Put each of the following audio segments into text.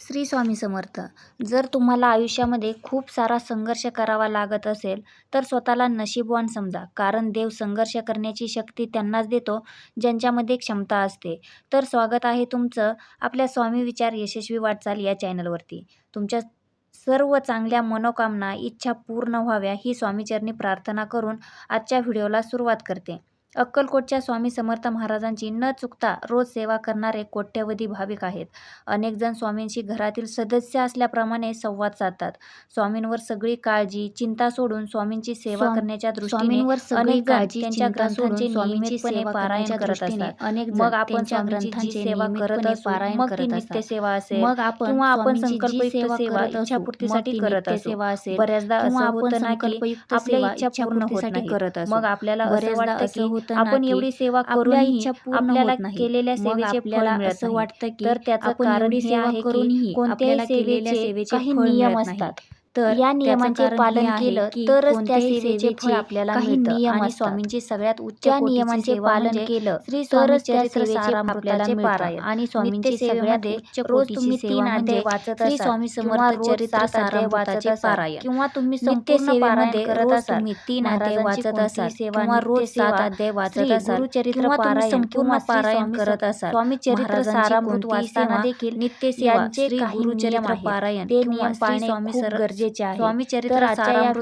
श्री स्वामी समर्थ जर तुम्हाला आयुष्यामध्ये खूप सारा संघर्ष करावा लागत असेल तर स्वतःला नशीबवान समजा कारण देव संघर्ष करण्याची शक्ती त्यांनाच देतो ज्यांच्यामध्ये क्षमता असते. तर स्वागत आहे तुमचं आपल्या स्वामी विचार यशस्वी वाटचाल या चॅनलवरती. तुमच्या सर्व चांगल्या मनोकामना इच्छा पूर्ण व्हाव्या ही स्वामीचरणी प्रार्थना करून आजच्या व्हिडिओला सुरुवात करते. अक्कलकोटच्या स्वामी समर्थ महाराजांची न चुकता रोज सेवा करणारे कोट्यवधी भाविक आहेत. अनेक जण स्वामींशी घरातील सदस्य असल्याप्रमाणे संवाद साधतात. स्वामींवर सगळी काळजी चिंता सोडून स्वामींची सेवा करण्याच्या दृष्टीने अनेक त्यांच्या ग्रंथांचे नियमितपणे सेवा पारायण करत असतात. अनेक मग आपण ग्रंथांचे सेवा करत पारायण मग ती करत नित्य. सेवा असेल मग आपण किंवा आपण संकल्पयुक्त सेवा इच्छापूर्तीसाठी करत सेवा असेल बऱ्याचदा असं किंवा आपण होतं ना की संकल्पयुक्त आपल्या इच्छा पूर्ण होत नाही. करत. मग आपल्याला असं बऱ्याचदा वाटतं असं की होतं आपण एवढी सेवा आपल्या करूनही इच्छा पूर्ण आपल्याला होत नाही. केलेल्या सेवेचे फळ मिळत असं. वाटतं की तर त्याचं कारण हे सेवा आहे की करूनही कोणत्याही सेवेचे काही नियम. असतात तर या नियमांचे पालन केलं तरच त्या सेवेचे फळ सेवेचे आपल्याला नियम. स्वामींची सगळ्यात उच्च नियमांचे सेवा पालन म्हणजे केलं श्री तरच त्या चरित्र सेवेचे आपल्याला. पारायण आणि स्वामींची सगळ्यात उच्च रोज तुम्ही सेवा तीन म्हणजे अध्याय वाचत श्री स्वामी समर्थ चरित्र अध्याय सारामृताचे वाचत पारायण किंवा तुम्ही नित्य संपूर्ण पारायण सेवेमध्ये करत असाल तुम्ही तीन अध्याय वाचत असाल किंवा रोज सात अध्याय वाचत असाल तुम्ही पारायण संपूर्ण किंवा पारायण करत असाल स्वामी चरित्र सारामृत वाचताना सेवा, देखील नित्य सेवा यांचे श्री काही गुरुचरित्र. पारायण ते नियम पाळणे स्वामी खूप सर- गरजेचे आहे स्वामी तर चरित्र आजच्या या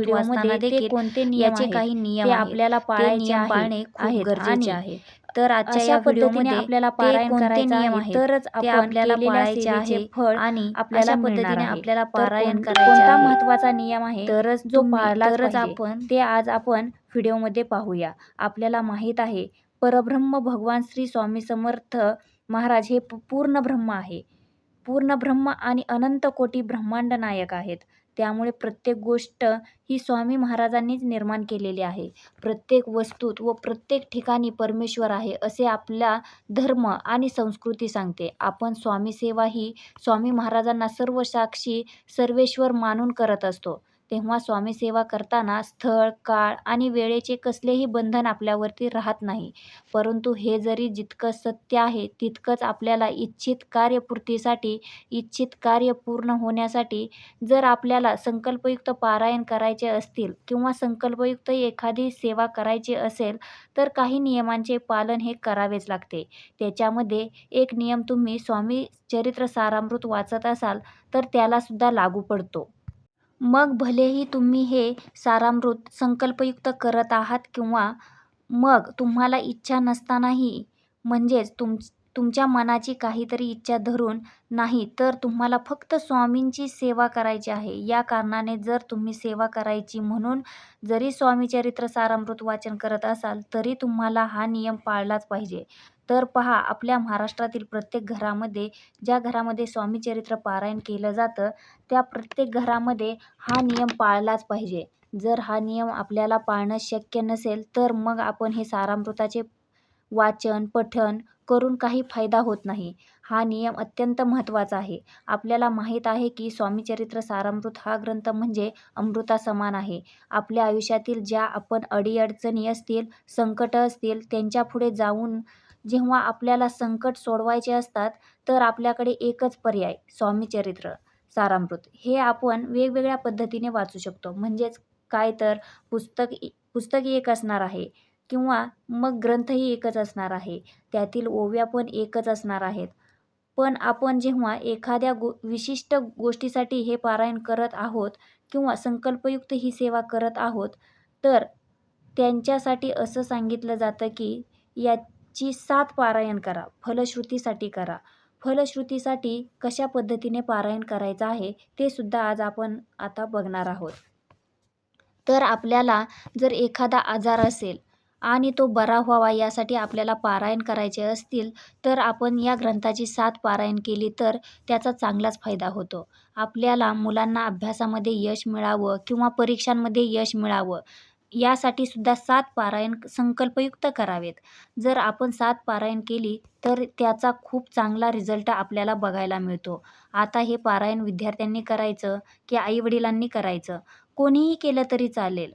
ते देखील कोणते नियम काही नियम. आपल्याला पाळायचे पाळणे खूप गरजेचे आहे. तर आजच्या या पद्धतीने आपल्याला पारायण करायचं नियम आहे, तरच आपल्याला पाळायचे आहे फळ आणि आपल्याला पद्धतीने. आपल्याला पारायण करायचे कोणता आहे. महत्त्वाचा नियम आहे तरच जो पाळलाच तरच. आपण ते आज आपण व्हिडिओमध्ये पाहूया आपल्याला माहीत आहे परब्रह्म भगवान श्री स्वामी समर्थ महाराज हे पूर्ण ब्रह्म आहे पूर्ण ब्रह्म आणि अनंत कोटी ब्रह्मांड नायक आहेत त्यामुळे प्रत्येक गोष्ट ही स्वामी महाराजांनीच निर्माण केलेली आहे. प्रत्येक वस्तूत व प्रत्येक ठिकाणी परमेश्वर आहे असे आपला धर्म आणि संस्कृती सांगते. आपण स्वामी सेवा ही स्वामी महाराजांना सर्व साक्षी सर्वेश्वर मानून करत असतो. तेव्हा स्वामीसेवा करताना स्थळ काळ आणि वेळेचे कसलेही बंधन आपल्यावरती राहत नाही. परंतु हे जरी जितकं सत्य आहे तितकंच आपल्याला इच्छित कार्यपूर्तीसाठी इच्छित कार्य पूर्ण होण्यासाठी जर आपल्याला संकल्पयुक्त पारायण करायचे असतील किंवा संकल्पयुक्त एखादी सेवा करायची असेल तर काही नियमांचे पालन हे करावेच लागते. त्याच्यामध्ये एक नियम तुम्ही स्वामी चरित्र सारामृत वाचत असाल तर त्यालासुद्धा लागू पडतो. मग भलेही तुम्ही हे सारामृत संकल्पयुक्त करत आहात किंवा मग तुम्हाला इच्छा नसतानाही म्हणजेच तुम तुमच्या मनाची काहीतरी इच्छा धरून नाही तर तुम्हाला फक्त स्वामींची सेवा करायची आहे. या कारणाने जर तुम्ही सेवा करायची म्हणून जरी स्वामीचरित्र सारामृत वाचन करत असाल तरी तुम्हाला हा नियम पाळलाच पाहिजे. तर पहा आपल्या महाराष्ट्रातील प्रत्येक घरामध्ये ज्या घरामध्ये स्वामीचरित्र पारायण केलं जातं त्या प्रत्येक घरामध्ये हा नियम पाळलाच पाहिजे. जर हा नियम आपल्याला पाळणं शक्य नसेल तर मग आपण हे सारामृताचे वाचन पठण करून काही फायदा होत नाही. हा नियम अत्यंत महत्त्वाचा आहे. आपल्याला माहीत आहे की स्वामीचरित्र सारामृत हा ग्रंथ म्हणजे अमृता समान आहे. आपल्या आयुष्यातील ज्या आपण अडीअडचणी असतील संकट असतील त्यांच्यापुढे जाऊन जेव्हा आपल्याला संकट सोडवायचे असतात तर आपल्याकडे एकच पर्याय स्वामीचरित्र सारामृत. हे आपण वेगवेगळ्या पद्धतीने वाचू शकतो. म्हणजेच काय तर पुस्तक पुस्तक एक असणार आहे किंवा मग ग्रंथही एकच असणार आहे. त्यातील ओव्या पण एकच असणार आहेत. पण आपण जेव्हा एखाद्या गो विशिष्ट गोष्टीसाठी हे पारायण करत आहोत किंवा संकल्पयुक्त ही सेवा करत आहोत तर त्यांच्यासाठी असं सांगितलं जातं की या ची सात पारायण करा. फलश्रुतीसाठी करा. फलश्रुतीसाठी कशा पद्धतीने पारायण करायचं आहे ते सुद्धा आज आपण आता बघणार आहोत. तर आपल्याला जर एखादा आजार असेल आणि तो बरा व्हावा यासाठी आपल्याला पारायण करायचे असतील तर आपण या ग्रंथाची सात पारायण केली तर त्याचा चांगलाच फायदा होतो. आपल्याला मुलांना अभ्यासामध्ये यश मिळावं किंवा परीक्षांमध्ये यश मिळावं यासाठी सुद्धा सात पारायण संकल्पयुक्त करावेत. जर आपण सात पारायण केली तर त्याचा खूप चांगला रिझल्ट आपल्याला बघायला मिळतो. आता हे पारायण विद्यार्थ्यांनी करायचं की आईवडिलांनी करायचं? कोणीही केलं तरी चालेल.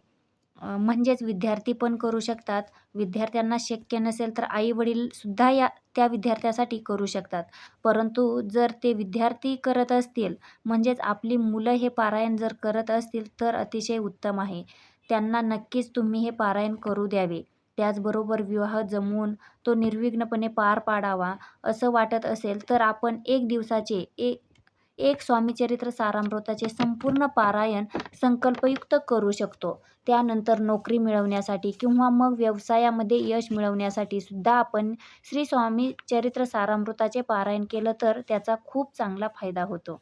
म्हणजेच विद्यार्थी पण करू शकतात. विद्यार्थ्यांना शक्य नसेल तर आईवडीलसुद्धा या त्या विद्यार्थ्यासाठी करू शकतात. परंतु जर ते विद्यार्थी करत असतील म्हणजेच आपली मुलं हे पारायण जर करत असतील तर अतिशय उत्तम आहे. त्यांना नक्कीच तुम्ही हे पारायण करू द्यावे. त्याचबरोबर विवाह जमवून तो निर्विघ्नपणे पार पाडावा असं वाटत असेल तर आपण एक दिवसाचे एक एक स्वामीचरित्र सारामृताचे संपूर्ण पारायण संकल्पयुक्त करू शकतो. त्यानंतर नोकरी मिळवण्यासाठी किंवा मग व्यवसायामध्ये यश मिळवण्यासाठी सुद्धा आपण श्री स्वामी चरित्र सारामृताचे पारायण केलं तर त्याचा खूप चांगला फायदा होतो.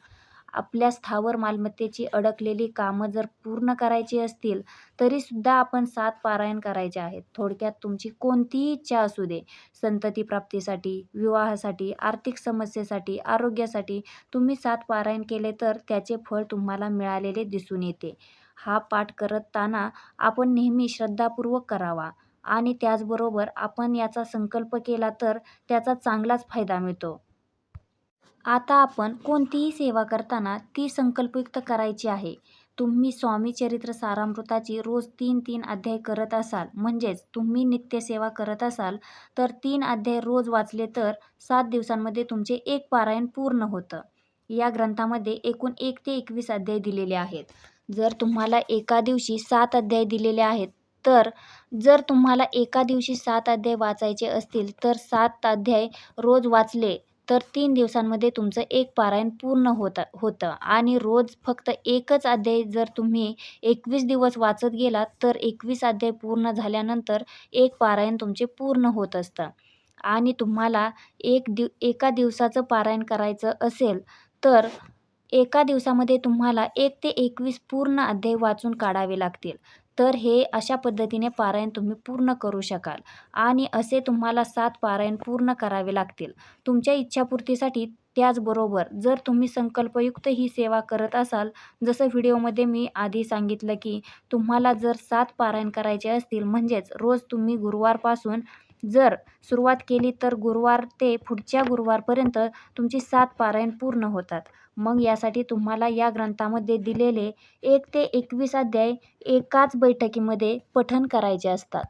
आपल्या स्थावर मालमत्तेची अडकलेली कामं जर पूर्ण करायची असतील तरीसुद्धा आपण सात पारायण करायचे आहेत. थोडक्यात तुमची कोणतीही इच्छा असू दे. संतती प्राप्तीसाठी विवाहासाठी आर्थिक समस्येसाठी आरोग्यासाठी तुम्ही सात पारायण केले तर त्याचे फळ तुम्हाला मिळालेले दिसून येते. हा पाठ करताना आपण नेहमी श्रद्धापूर्वक करावा आणि त्याचबरोबर आपण याचा संकल्प केला तर त्याचा चांगलाच फायदा मिळतो. आता आपण कोणतीही सेवा करताना ती संकल्पयुक्त करायची आहे. तुम्ही स्वामी चरित्र सारामृताची रोज तीन तीन अध्याय करत असाल म्हणजेच तुम्ही नित्यसेवा करत असाल तर तीन अध्याय रोज वाचले तर सात दिवसांमध्ये तुमचे एक पारायण पूर्ण होतं. या ग्रंथामध्ये एकूण एक ते एकवीस अध्याय दिलेले आहेत. जर तुम्हाला एका दिवशी सात अध्याय दिलेले आहेत तर जर तुम्हाला एका दिवशी सात अध्याय वाचायचे असतील तर सात अध्याय रोज वाचले तर तीन दिवसांमध्ये तुमचं एक पारायण पूर्ण होतं होतं. आणि रोज फक्त एकच अध्याय जर तुम्ही एकवीस दिवस वाचत गेलात तर एकवीस अध्याय पूर्ण झाल्यानंतर एक पारायण तुमचे पूर्ण होत असतं. आणि तुम्हाला एक दिव एका दिवसाचं पारायण करायचं असेल तर एका दिवसामध्ये तुम्हाला एक ते एकवीस पूर्ण अध्याय वाचून काढावे लागतील. तर हे अशा पद्धतीने पारायण तुम्ही पूर्ण करू शकाल. आणि असे तुम्हाला सात पारायण पूर्ण करावे लागतील. तुमच्या इच्छापूर्तीसाठी त्याचबरोबर जर तुम्ही संकल्पयुक्त ही सेवा करत असाल जसं व्हिडिओमध्ये मी आधी सांगितलं की तुम्हाला जर सात पारायण करायचे असतील म्हणजेच रोज तुम्ही गुरुवारपासून जर सुरुवात केली तर गुरुवार ते पुढच्या गुरुवारपर्यंत तुमची सात पारायण पूर्ण होतात. मग यासाठी तुम्हाला या ग्रंथामध्ये दिलेले एक ते एकवीस अध्याय एकाच बैठकीमध्ये पठन करायचे असतात.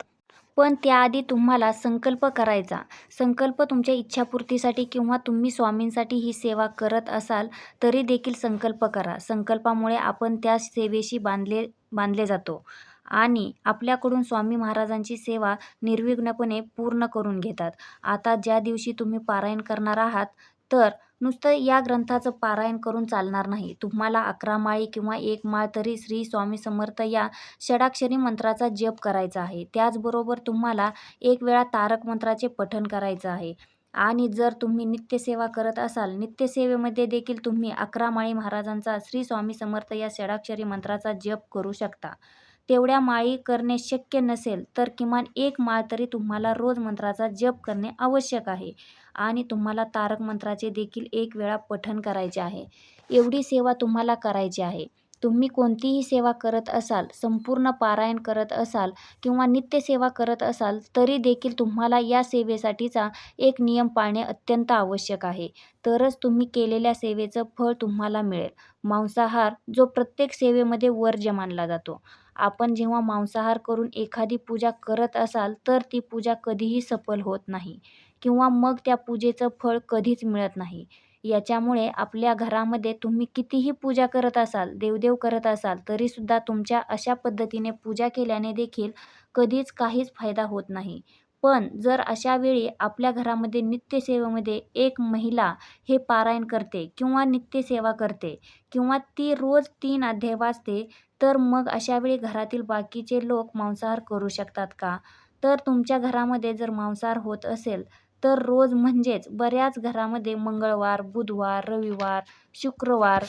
पण त्याआधी तुम्हाला संकल्प करायचा. संकल्प तुमच्या इच्छापूर्तीसाठी किंवा तुम्ही स्वामींसाठी ही सेवा करत असाल तरी देखील संकल्प करा. संकल्पामुळे आपण त्या सेवेशी बांधले बांधले जातो. आणि आपल्याकडून स्वामी महाराजांची सेवा निर्विघ्नपणे पूर्ण करून घेतात. आता ज्या दिवशी तुम्ही पारायण करणार आहात तर नुसतं या ग्रंथाचं पारायण करून चालणार नाही. तुम्हाला अकरा माळी किंवा एक माळ तरी श्री स्वामी समर्थ या षडाक्षरी मंत्राचा जप करायचा आहे. त्याचबरोबर तुम्हाला एक वेळा तारक मंत्राचे पठण करायचं आहे. आणि जर तुम्ही नित्यसेवा करत असाल नित्यसेवेमध्ये देखील तुम्ही अकरा माळी महाराजांचा श्री स्वामी समर्थ या षडाक्षरी मंत्राचा जप करू शकता. तेवढ्या माळी करणे शक्य नसेल तर किमान एक माळ तरी तुम्हाला रोज मंत्राचा जप करणे आवश्यक आहे. आणि तुम्हाला तारक मंत्राचे देखील एक वेळा पठण करायचे आहे. एवढी सेवा तुम्हाला करायची आहे. तुम्ही कोणतीही सेवा करत असाल संपूर्ण पारायण करत असाल किंवा नित्यसेवा करत असाल तरी देखील तुम्हाला या सेवेसाठीचा एक नियम पाळणे अत्यंत आवश्यक आहे. तरच तुम्ही केलेल्या सेवेचं फळ तुम्हाला मिळेल. मांसाहार जो प्रत्येक सेवेमध्ये वर्ज्य मानला जातो. आपण जेव्हा मांसाहार करून एखादी पूजा करत असाल तर ती पूजा कधीही सफल होत नाही किंवा मग त्या पूजेचं फळ कधीच मिळत नाही. याच्यामुळे आपल्या घरामध्ये तुम्ही कितीही पूजा करत असाल देवदेव करत असाल तरीसुद्धा तुमच्या अशा पद्धतीने पूजा केल्याने देखील कधीच काहीच फायदा होत नाही. पण जर अशा वेळी आपल्या घरामध्ये नित्यसेवेमध्ये एक महिला हे पारायण करते किंवा नित्यसेवा करते किंवा ती रोज तीन अध्याय वाचते तर मग अशावेळी घरातील बाकीचे लोक मांसाहार करू शकतात का? तर तुमच्या घरामध्ये जर मांसाहार होत असेल तर रोज म्हणजेच बऱ्याच घरामध्ये मंगळवार बुधवार रविवार शुक्रवार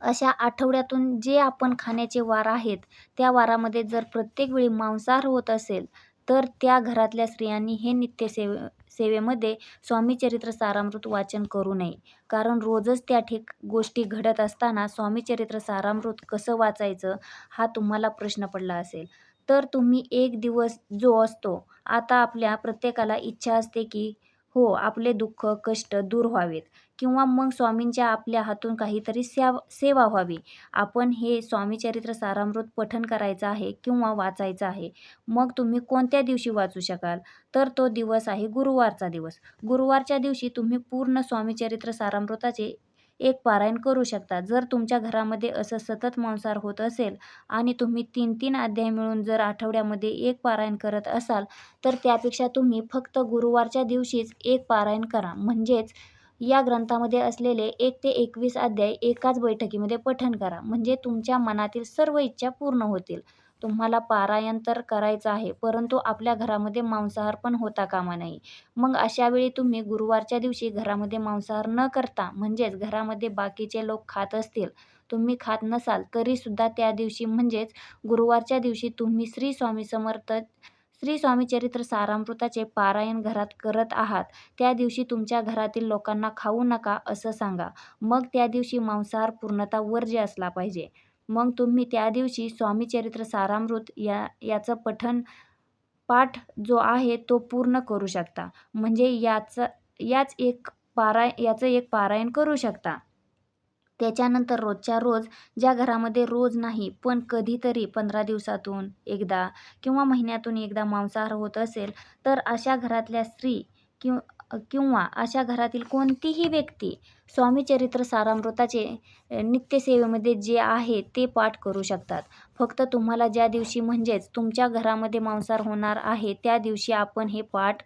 अशा आठवड्यातून जे आपण खाण्याचे वार आहेत त्या वारामध्ये जर प्रत्येक वेळी मांसाहार होत असेल तर त्या घरातल्या स्त्रियांनी हे नित्यसेवे सेवेमध्ये स्वामीचरित्र सारामृत वाचन करू नये. कारण रोजच त्या ठिक गोष्टी घडत असताना स्वामीचरित्र सारामृत कसं वाचायचं हा तुम्हाला प्रश्न पडला असेल. तर तुम्ही एक दिवस जो असतो आता आपल्या प्रत्येकाला इच्छा असते की हो आपले दुःख कष्ट दूर व्हावेत. किंवा मग स्वामींच्या आपल्या हातून काहीतरी सेव सेवा व्हावी. आपण हे स्वामीचरित्र सारामृत पठन करायचं आहे किंवा वाचायचं आहे मग तुम्ही कोणत्या दिवशी वाचू शकाल? तर तो दिवस आहे गुरुवारचा दिवस. गुरुवारच्या दिवशी तुम्ही पूर्ण स्वामीचरित्र सारामृताचे एक पारायण करू शकता. जर तुमच्या घरामध्ये असं सतत मांसाहार होत असेल आणि तुम्ही तीन तीन अध्याय मिळून जर आठवड्यामध्ये एक पारायण करत असाल तर त्यापेक्षा तुम्ही फक्त गुरुवारच्या दिवशीच एक पारायण करा. म्हणजेच या ग्रंथामध्ये असलेले एक ते एकवीस अध्याय एकाच बैठकीमध्ये पठण करा. म्हणजे तुमच्या मनातील सर्व इच्छा पूर्ण होतील. तुम्हाला पारायण तर करायचं आहे. परंतु आपल्या घरामध्ये मांसाहार पण होता कामा नये मग अशा वेळी तुम्ही गुरुवारच्या दिवशी घरामध्ये मांसाहार न करता म्हणजेच घरामध्ये बाकीचे लोक खात असतील तुम्ही खात नसाल तरीसुद्धा त्या दिवशी म्हणजेच गुरुवारच्या दिवशी तुम्ही श्री स्वामी समर्थ श्री स्वामी चरित्र सारामृताचे पारायण घरात करत आहात. त्या दिवशी तुमच्या घरातील लोकांना खाऊ नका असं सांगा. मग त्या दिवशी मांसाहार पूर्णतः वर्ज्य असला पाहिजे. मग तुम्ही त्या दिवशी स्वामी चरित्र सारामृत या याचं पठण पाठ जो आहे तो पूर्ण करू शकता. म्हणजे याचं याच एक पाराय याचं एक पारायण करू शकता. त्याच्यानंतर रोजच्या रोज ज्या घरामध्ये रोज नाही पण कधीतरी पंधरा दिवसातून एकदा किंवा महिन्यातून एकदा मांसाहार होत असेल तर अशा घरातल्या स्त्री किंवा किंवा अशा घरातील कोणतीही व्यक्ती स्वामीचरित्र सारामृताचे नित्यसेवेमध्ये जे आहे ते पाठ करू शकतात. फक्त तुम्हाला ज्या दिवशी म्हणजेच तुमच्या घरामध्ये मांसाहार होणार आहे त्या दिवशी आपण हे पाठ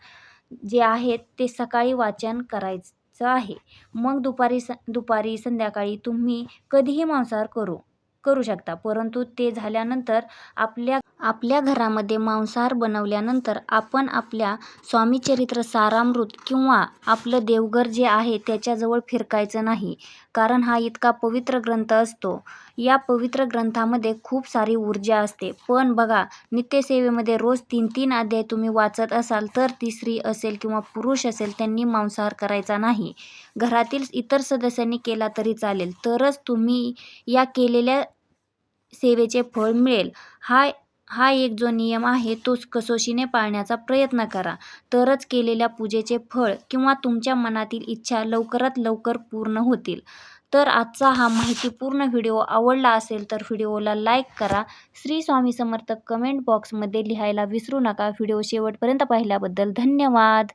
जे आहेत ते सकाळी वाचन करायचं आहे. मग दुपारी स दुपारी संध्याकाळी तुम्ही कधीही मांसाहार करू करू शकता. परंतु ते झाल्यानंतर आपल्या आपल्या घरामध्ये मांसाहार बनवल्यानंतर आपण आपल्या स्वामीचरित्र सारामृत किंवा आपलं देवघर जे आहे त्याच्याजवळ फिरकायचं नाही कारण हा इतका पवित्र ग्रंथ असतो. या पवित्र ग्रंथामध्ये खूप सारी ऊर्जा असते. पण बघा नित्यसेवेमध्ये रोज तीन तीन अध्याय तुम्ही वाचत असाल तर ती स्त्री असेल किंवा पुरुष असेल त्यांनी मांसाहार करायचा नाही. घरातील इतर सदस्यांनी केला तरी चालेल तरच तुम्ही या केलेल्या सेवेचे फळ मिळेल. हा हा एक जो नियम आहे तोच कसोशीने पाळण्याचा प्रयत्न करा. तरच केलेल्या पूजेचे फळ किंवा तुमच्या मनातील इच्छा लवकरात लवकर पूर्ण होतील. तर आजचा हा माहितीपूर्ण व्हिडिओ आवडला असेल तर व्हिडिओला लाईक करा. श्री स्वामी समर्थ कमेंट बॉक्समध्ये लिहायला विसरू नका. व्हिडिओ शेवटपर्यंत पाहिल्याबद्दल धन्यवाद.